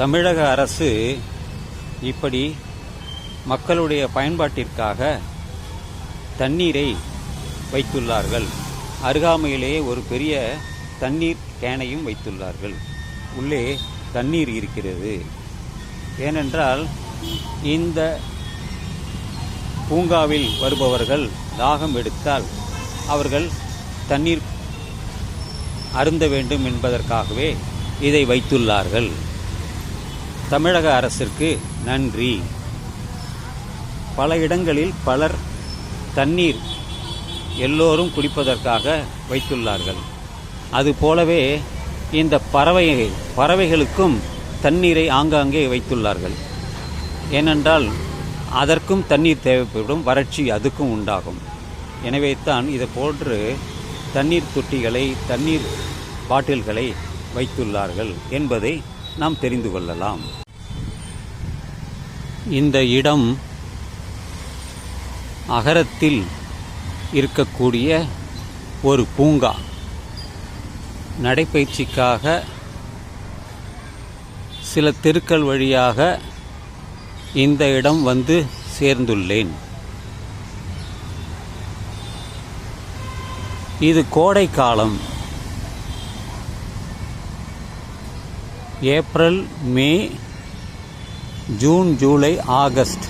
தமிழக அரசு இப்படி மக்களுடைய பயன்பாட்டிற்காக தண்ணீரை வைத்துள்ளார்கள். அருகாமையிலேயே ஒரு பெரிய தண்ணீர் கேனையும் வைத்துள்ளார்கள். உள்ளே தண்ணீர் இருக்கிறது. ஏனென்றால் இந்த பூங்காவில் வருபவர்கள் தாகம் எடுத்தால் அவர்கள் தண்ணீர் அருந்த வேண்டும் என்பதற்காகவே இதை வைத்துள்ளார்கள். தமிழக அரசிற்கு நன்றி. பல இடங்களில் பலர் தண்ணீர் எல்லோரும் குடிப்பதற்காக வைத்துள்ளார்கள். அதுபோலவே இந்த பறவை பறவைகளுக்கும் தண்ணீரை ஆங்காங்கே வைத்துள்ளார்கள். ஏனென்றால் அதற்கும் தண்ணீர் தேவைப்படும் வறட்சி அதுக்கும் உண்டாகும். எனவே தான் இதை போன்று தண்ணீர் தொட்டிகளை தண்ணீர் பாட்டில்களை வைத்துள்ளார்கள் என்பதை நாம் தெரிந்து கொள்ளலாம். இந்த இடம் அகரத்தில் இருக்கக்கூடிய ஒரு பூங்கா. நடைப்பயிற்சிக்காக சில தெருக்கள் வழியாக இந்த இடம் வந்து சேர்ந்துள்ளேன். இது கோடை காலம். April May June July August.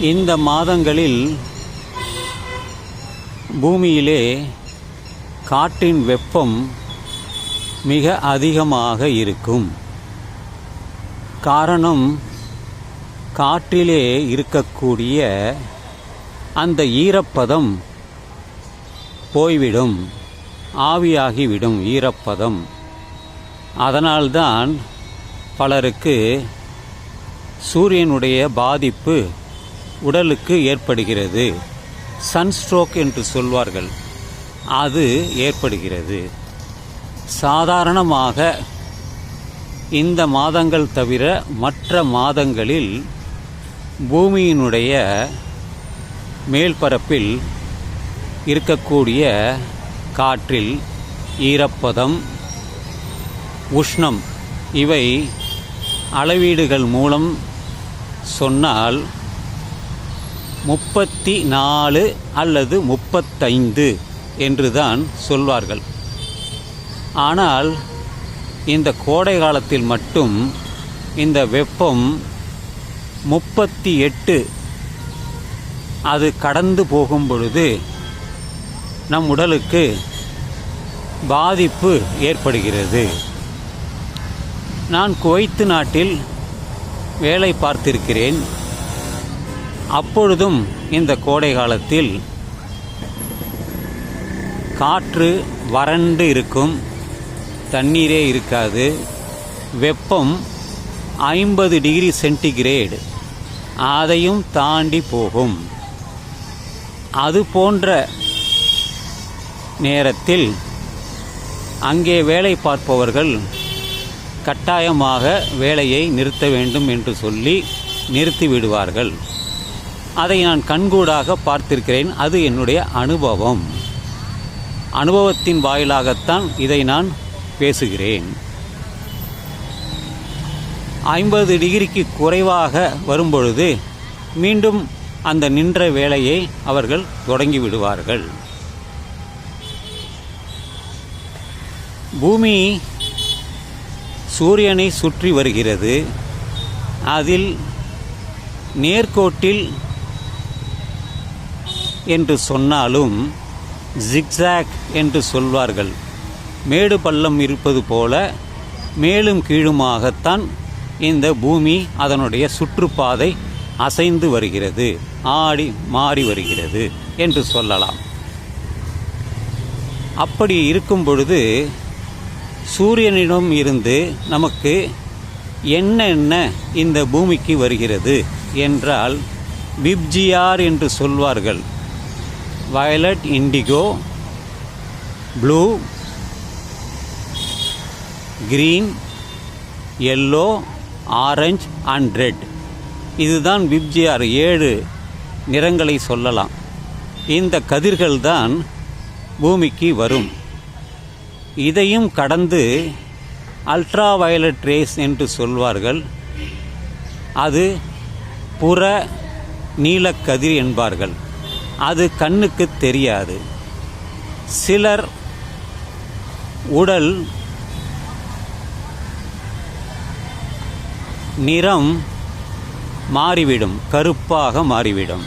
இந்த மாதங்களில் பூமியிலே காற்றின் வெப்பம் மிக அதிகமாக இருக்கும். காரணம் காற்றிலே இருக்கக்கூடிய அந்த ஈரப்பதம் போய்விடும். ஆவியாகிவிடும் ஈரப்பதம். அதனால்தான் பலருக்கு சூரியனுடைய பாதிப்பு உடலுக்கு ஏற்படுகிறது. சன்ஸ்ட்ரோக் என்று சொல்வார்கள். அது ஏற்படுகிறது. சாதாரணமாக இந்த மாதங்கள் தவிர மற்ற மாதங்களில் பூமியினுடைய மேல்பரப்பில் இருக்கக்கூடிய காற்றில் ஈரப்பதம் உஷ்ணம் இவை அளவீடுகள் மூலம் சொன்னால் முப்பத்தி நாலு அல்லது முப்பத்தைந்து என்றுதான் சொல்வார்கள். ஆனால் இந்த கோடை காலத்தில் மட்டும் இந்த வெப்பம் முப்பத்தி எட்டு அது கடந்து போகும் பொழுது நம் உடலுக்கு பாதிப்பு ஏற்படுகிறது. நான் குவைத்து நாட்டில் வேலை பார்த்திருக்கிறேன். அப்பொழுதும் இந்த கோடை காலத்தில் காற்று வறண்டு இருக்கும். தண்ணீரே இருக்காது. வெப்பம் ஐம்பது டிகிரி சென்டிகிரேடு. அதையும் தாண்டி போகும். அது போன்ற நேரத்தில் அங்கே வேலை பார்ப்பவர்கள் கட்டாயமாக வேலையை நிறுத்த வேண்டும் என்று சொல்லி நிறுத்தி விடுவார்கள். அதை நான் கண்கூடாக பார்த்திருக்கிறேன். அது என்னுடைய அனுபவம். அனுபவத்தின் வாயிலாகத்தான் இதை நான் பேசுகிறேன். ஐம்பது டிகிரிக்கு குறைவாக வரும்பொழுது மீண்டும் அந்த நின்ற வேலையை அவர்கள் தொடங்கி விடுவார்கள். பூமி சூரியனை சுற்றி வருகிறது. அதில் நேர்கோட்டில் என்று சொன்னாலும் ஜிக்ஸாக் என்று சொல்வார்கள். மேடு பள்ளம் இருப்பது போல மேலும் கீழுமாகத்தான் இந்த பூமி அதனுடைய சுற்றுப்பாதை அசைந்து வருகிறது. ஆடி மாறி வருகிறது என்று சொல்லலாம். அப்படி இருக்கும் பொழுது சூரியனிடம் இருந்து நமக்கு என்னென்ன இந்த பூமிக்கு வருகிறது என்றால் விப்ஜிஆர் என்று சொல்வார்கள். Violet indigo blue green yellow orange and red. இதுதான் விப்ஜிஆர் ஏழு நிறங்களை சொல்லலாம். இந்த கதிர்கள் தான் பூமிக்கு வரும். இதையும் கடந்து அல்ட்ரா வயலட் ரேஸ் என்று சொல்வார்கள். அது புற நீலக்கதிர் என்பார்கள். அது கண்ணுக்கு தெரியாது. சிலர் உடல் நிறம் மாறிவிடும் கருப்பாக மாறிவிடும்.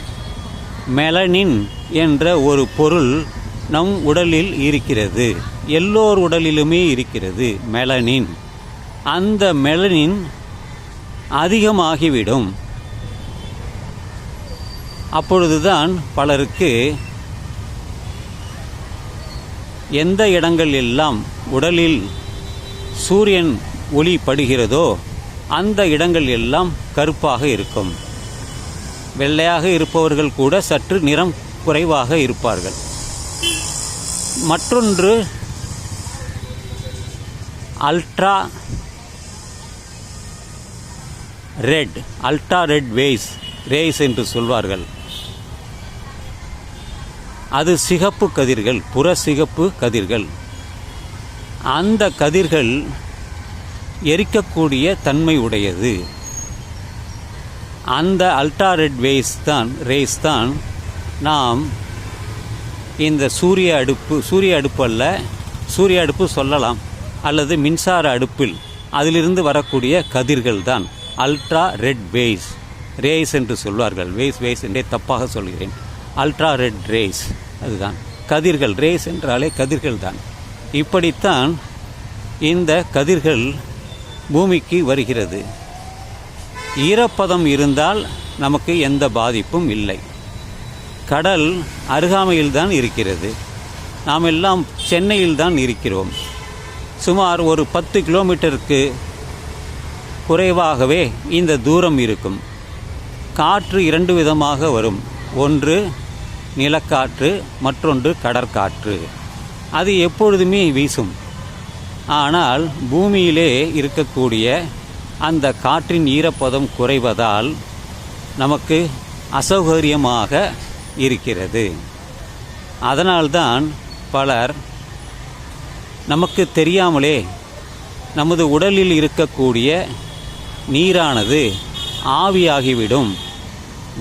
மெலனின் என்ற ஒரு பொருள் நம் உடலில் இருக்கிறது. எல்லோர் உடலிலுமே இருக்கிறது மெலனின் அந்த மெலனின் அதிகமாகிவிடும். அப்பொழுதுதான் பலருக்கு எந்த இடங்கள் எல்லாம் உடலில் சூரியன் ஒளி படுகிறதோ அந்த இடங்கள் எல்லாம் கருப்பாக இருக்கும். வெள்ளையாக இருப்பவர்கள் கூட சற்று நிறம் குறைவாக இருப்பார்கள். மற்றொன்று ultra red ultra red waves rays என்று சொல்வார்கள். அது சிகப்பு கதிர்கள் புற சிகப்பு கதிர்கள். அந்த கதிர்கள் எரிக்கக்கூடிய தன்மை உடையது. அந்த அல்ட்ரா ரெட் வேஸ் தான் ரேஸ் தான் நாம் இந்த சூரிய அடுப்பு சூரிய அடுப்பு அல்ல சூரிய அடுப்பு சொல்லலாம். அல்லது மின்சார அடுப்பில் அதிலிருந்து வரக்கூடிய கதிர்கள் தான் அல்ட்ரா ரெட் வேஸ் ரேஸ் என்று சொல்வார்கள். வேஸ் வேஸ் என்றே தப்பாக சொல்கிறேன். அல்ட்ரா ரெட் ரேஸ் அதுதான். கதிர்கள் ரேஸ் என்றாலே கதிர்கள் தான் இப்படித்தான் இந்த கதிர்கள் பூமிக்கு வருகிறது. ஈரப்பதம் இருந்தால் நமக்கு எந்த பாதிப்பும் இல்லை. கடல் அருகாமையில்தான் இருக்கிறது. நாம் எல்லாம் சென்னையில்தான் இருக்கிறோம். சுமார் ஒரு பத்து கிலோமீட்டருக்கு குறைவாகவே இந்த தூரம் இருக்கும். காற்று இரண்டு விதமாக வரும். ஒன்று நிலக்காற்று மற்றொன்று கடற்காற்று. அது எப்பொழுதுமே வீசும். ஆனால் பூமியிலே இருக்கக்கூடிய அந்த காற்றின் ஈரப்பதம் குறைவதால் நமக்கு அசௌகரியமாக இருக்கிறது. அதனால்தான் பலர் நமக்கு தெரியாமலே நமது உடலில் இருக்கக்கூடிய நீரானது ஆவியாகிவிடும்.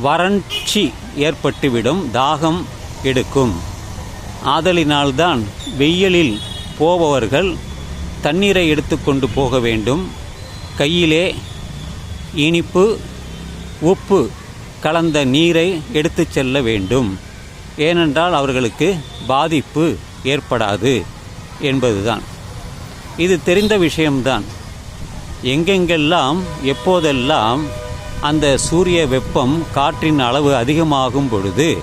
வறட்சி ஏற்பட்டுவிடும் தாகம் எடுக்கும். ஆதலினால்தான் வெயிலில் போபவர்கள் தண்ணீரை எடுத்துக்கொண்டு போக வேண்டும். கையிலே இனிப்பு உப்பு கலந்த நீரை எடுத்துச் செல்ல வேண்டும். ஏனென்றால் அவர்களுக்கு பாதிப்பு ஏற்படாது. என்பதுதான். இது தெரிந்த விஷயம்தான். எங்கெங்கெல்லாம் எப்போதெல்லாம் அந்த சூரிய வெப்பம் காற்றின் அளவு அதிகமாகும் பொழுது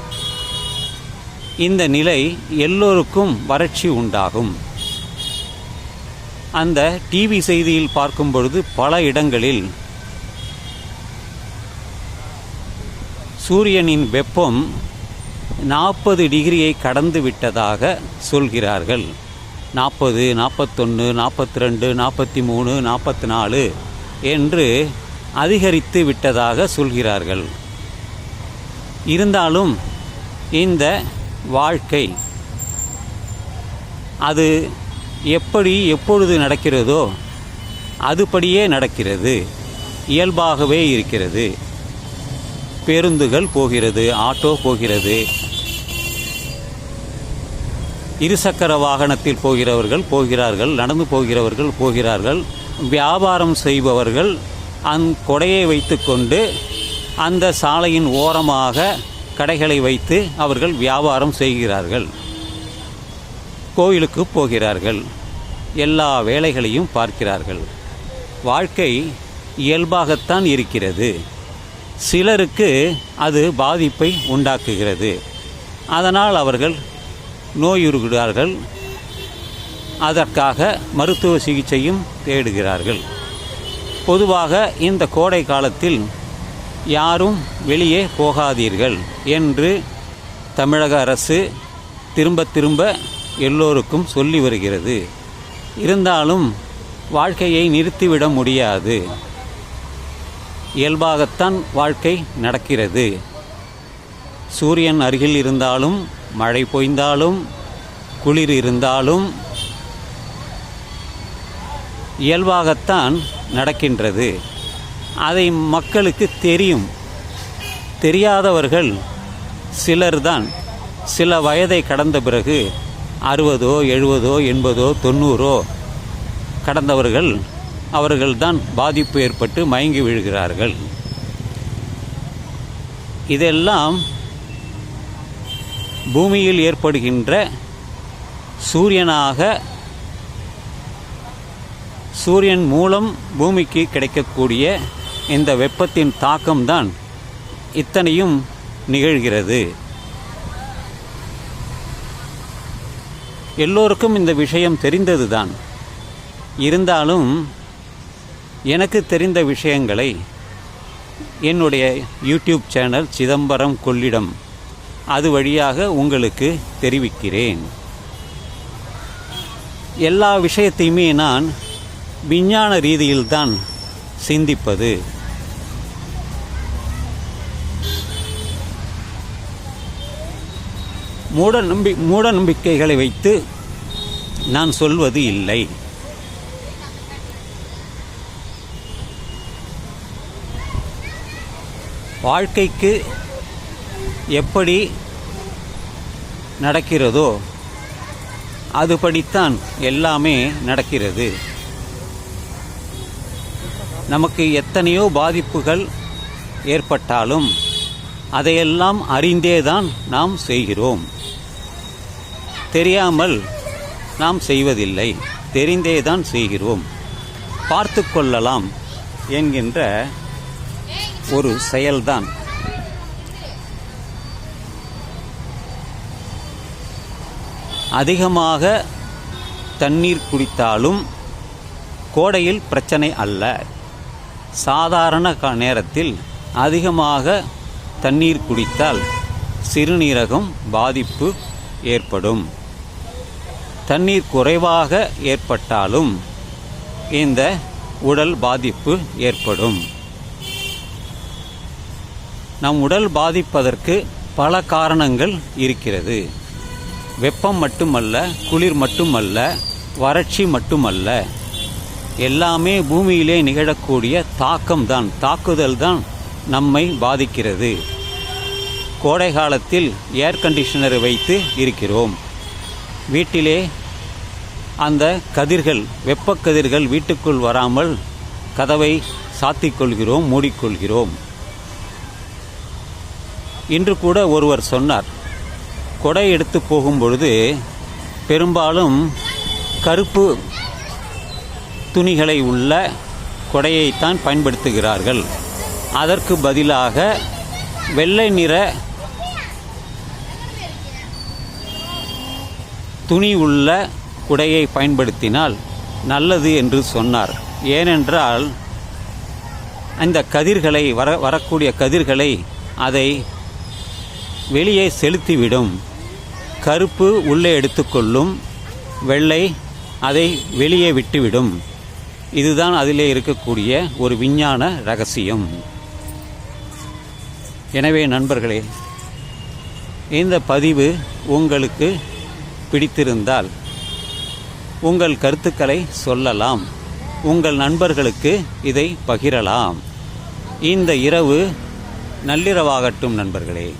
இந்த நிலை எல்லோருக்கும் வறட்சி உண்டாகும். அந்த டிவி செய்தியில் பார்க்கும் பொழுது பல இடங்களில் சூரியனின் வெப்பம் நாற்பது டிகிரியை கடந்து விட்டதாக சொல்கிறார்கள். நாற்பது நாற்பத்தொன்று நாற்பத்தி ரெண்டு நாற்பத்தி மூணு நாற்பத்தி நாலு என்று அதிகரித்து விட்டதாக சொல்கிறார்கள். இருந்தாலும் இந்த வாழ்க்கை அது எப்படி எப்பொழுது நடக்கிறதோ அதுபடியே நடக்கிறது. இயல்பாகவே இருக்கிறது. பேருந்துகள் போகிறது ஆட்டோ போகிறது இருசக்கர வாகனத்தில் போகிறவர்கள் போகிறார்கள் நடந்து போகிறவர்கள் போகிறார்கள் வியாபாரம் செய்பவர்கள் அந் கொடையை வைத்துக்கொண்டு அந்த சாலையின் ஓரமாக கடைகளை வைத்து அவர்கள் வியாபாரம் செய்கிறார்கள். கோயிலுக்கு போகிறார்கள். எல்லா வேலைகளையும் பார்க்கிறார்கள். வாழ்க்கை இயல்பாகத்தான் இருக்கிறது. சிலருக்கு அது பாதிப்பை உண்டாக்குகிறது. அதனால் அவர்கள் நோயுறுகிறார்கள் அதற்காக மருத்துவ சிகிச்சையும் தேடுகிறார்கள். பொதுவாக இந்த கோடை காலத்தில் யாரும் வெளியே போகாதீர்கள் என்று தமிழக அரசு திரும்ப திரும்ப எல்லோருக்கும் சொல்லி வருகிறது. இருந்தாலும் வாழ்க்கையை நிறுத்திவிட முடியாது. இயல்பாகத்தான் வாழ்க்கை நடக்கிறது. சூரியன் அருகில் இருந்தாலும் மழை பொய்ந்தாலும் குளிர் இருந்தாலும் இயல்பாகத்தான் நடக்கின்றது. அதை மக்களுக்கு தெரியும். தெரியாதவர்கள் சிலர்தான் சில வயதை கடந்த பிறகு அறுபதோ எழுபதோ எண்பதோ தொண்ணூறோ கடந்தவர்கள் அவர்கள்தான் பாதிப்பு ஏற்பட்டு மயங்கி விழுகிறார்கள். இதெல்லாம் பூமியில் ஏற்படுகின்ற சூரியனாக சூரியன் மூலம் பூமிக்கு கிடைக்கக்கூடிய இந்த வெப்பத்தின் தாக்கம்தான் இத்தனையும் நிகழ்கிறது. எல்லோருக்கும் இந்த விஷயம் தெரிந்ததுதான். இருந்தாலும் எனக்கு தெரிந்த விஷயங்களை என்னுடைய யூடியூப் சேனல் சிதம்பரம் கொள்ளிடம் அது வழியாக உங்களுக்கு தெரிவிக்கிறேன். எல்லா விஷயத்தையுமே நான் விஞ்ஞான ரீதியில்தான் சிந்திப்பது. மூட நம்பி மூட நம்பிக்கைகளை வைத்து நான் சொல்வது இல்லை. வாழ்க்கைக்கு எப்படி நடக்கிறதோ அதுபடித்தான் எல்லாமே நடக்கிறது. நமக்கு எத்தனையோ பாதிப்புகள் ஏற்பட்டாலும் அதையெல்லாம் அறிந்தே தான் நாம் செய்கிறோம். தெரியாமல் நாம் செய்வதில்லை தெரிந்தேதான் செய்கிறோம். பார்த்து கொள்ளலாம் என்கின்ற ஒரு செயல்தான். அதிகமாக தண்ணீர் குடித்தாலும் கோடையில் பிரச்சனை அல்ல. சாதாரண க நேரத்தில் அதிகமாக தண்ணீர் குடித்தால் சிறுநீரகம் பாதிப்பு ஏற்படும். தண்ணீர் குறைவாக ஏற்பட்டாலும் இந்த உடல் பாதிப்பு ஏற்படும். நம் உடல் பாதிப்பதற்கு பல காரணங்கள் இருக்கிறது. வெப்பம் மட்டுமல்ல குளிர் மட்டுமல்ல வறட்சி மட்டுமல்ல எல்லாமே பூமியிலே நிகழக்கூடிய தாக்கம்தான் தாக்குதல் தான் நம்மை பாதிக்கிறது. கோடை காலத்தில் ஏர் கண்டிஷனரை வைத்து இருக்கிறோம். வீட்டிலே அந்த கதிர்கள் வெப்பக் கதிர்கள் வீட்டுக்குள் வராமல் கதவை சாத்திக் கொள்கிறோம் மூடிக்கொள்கிறோம். இன்று கூட ஒருவர் சொன்னார் கொடை எடுத்து போகும் பொழுது பெரும்பாலும் கருப்பு துணிகளை உள்ள கொடையைத்தான் பயன்படுத்துகிறார்கள். அதற்கு பதிலாக வெள்ளை நிற துணி உள்ள குடையை பயன்படுத்தினால் நல்லது என்று சொன்னார். ஏனென்றால் அந்த கதிர்களை வர வரக்கூடிய கதிர்களை அதை வெளியே செலுத்திவிடும். கருப்பு உள்ளே எடுத்துக்கொள்ளும் வெள்ளை அதை வெளியே விட்டுவிடும். இதுதான் அதிலே இருக்கக்கூடிய ஒரு விஞ்ஞான ரகசியம். எனவே நண்பர்களே இந்த பதிவு உங்களுக்கு பிடித்திருந்தால் உங்கள் கருத்துக்களை சொல்லலாம். உங்கள் நண்பர்களுக்கு இதை பகிரலாம். இந்த இரவு நள்ளிரவாகட்டும் நண்பர்களே.